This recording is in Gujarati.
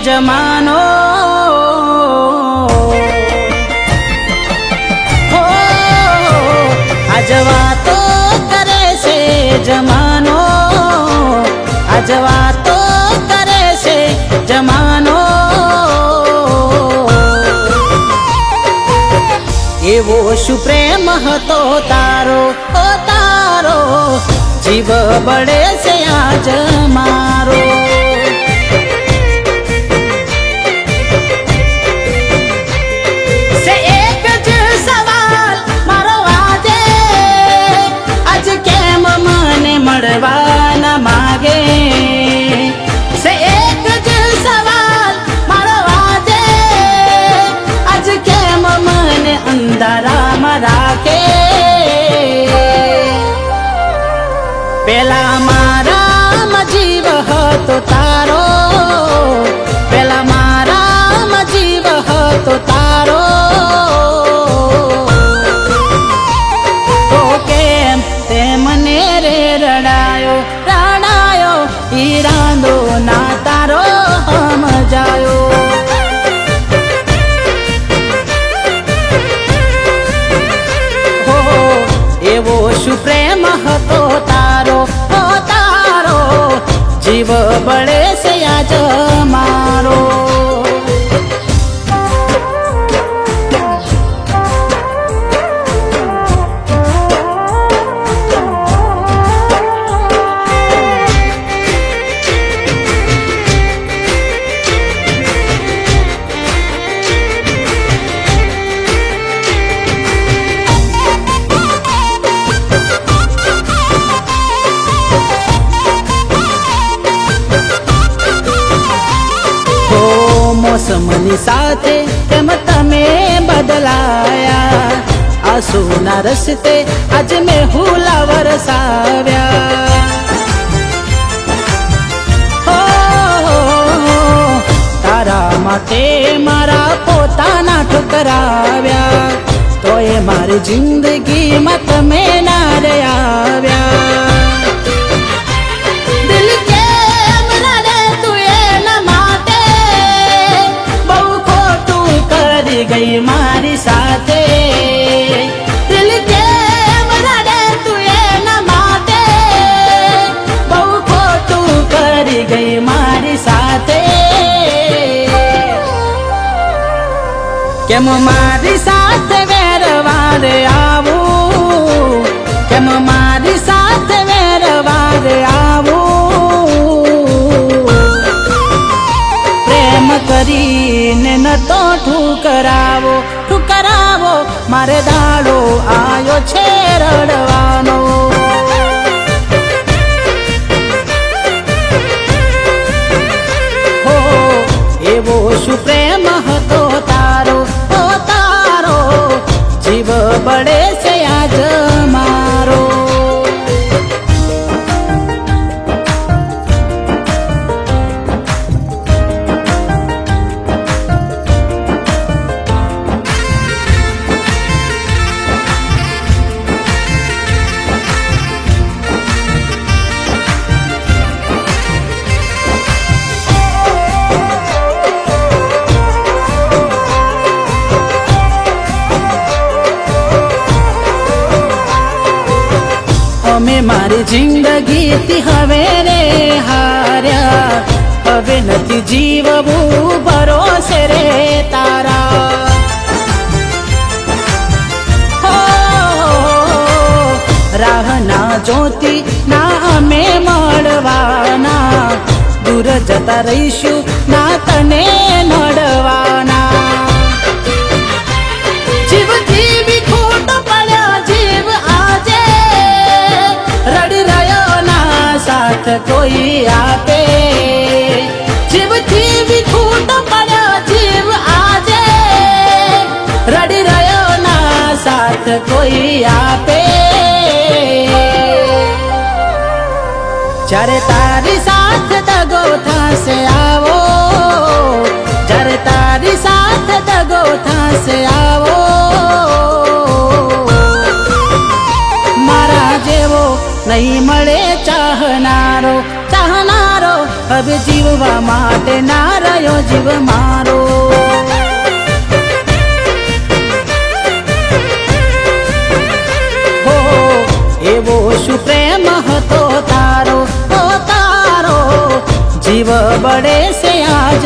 જમાનો હો આજ વાતો કરે છે જમાનો આજ વાતો કરે છે જમાનો એવો શું પ્રેમ હતો તારો તારો જીવ બળે છે આજ મારો that I જીવ બળે છે આજ મારો સાથે કેમ તમે બદલાયા આંસુના રસ્તે આજ મેં હુલા વરસાવ્યા હો, તારા માટે મારા પોતાના ઠુકરાવ્યા તો એ મારી જિંદગીમાં તમે કેમ મારી સાથે વેરવારે આવું? કેમ મારી સાથે વેરવારે આવું? પ્રેમ કરીને ન તો ઠુકરાવો ઠુકરાવો, મારે દાડો આવ્યો છે રડવાનો બળે છે આજ અમે મારી જિંદગીથી હવે રે હાર્યા. હવે નથી જીવવું ભરોસે રે તારા. હો, રાહના જોતી ના અમે મળવાના. દૂર જતા રહીશું ના તને કોઈ આપે? જીવ જીવી ખોટ પડ્યો જીવ આજે. રડી રહ્યો ના સાથ કોઈ આપે? જ્યારે તારી સાથ દગો થશે આવો, જ્યારે તારી સાથ દગો થશે આવો. મારા જેવો નહીં મળે તારો હવે જીવવા માટે ના જીવ મારો. હો, એવો શું પ્રેમ હતો તારો? તારો જીવ બળે સે આજ.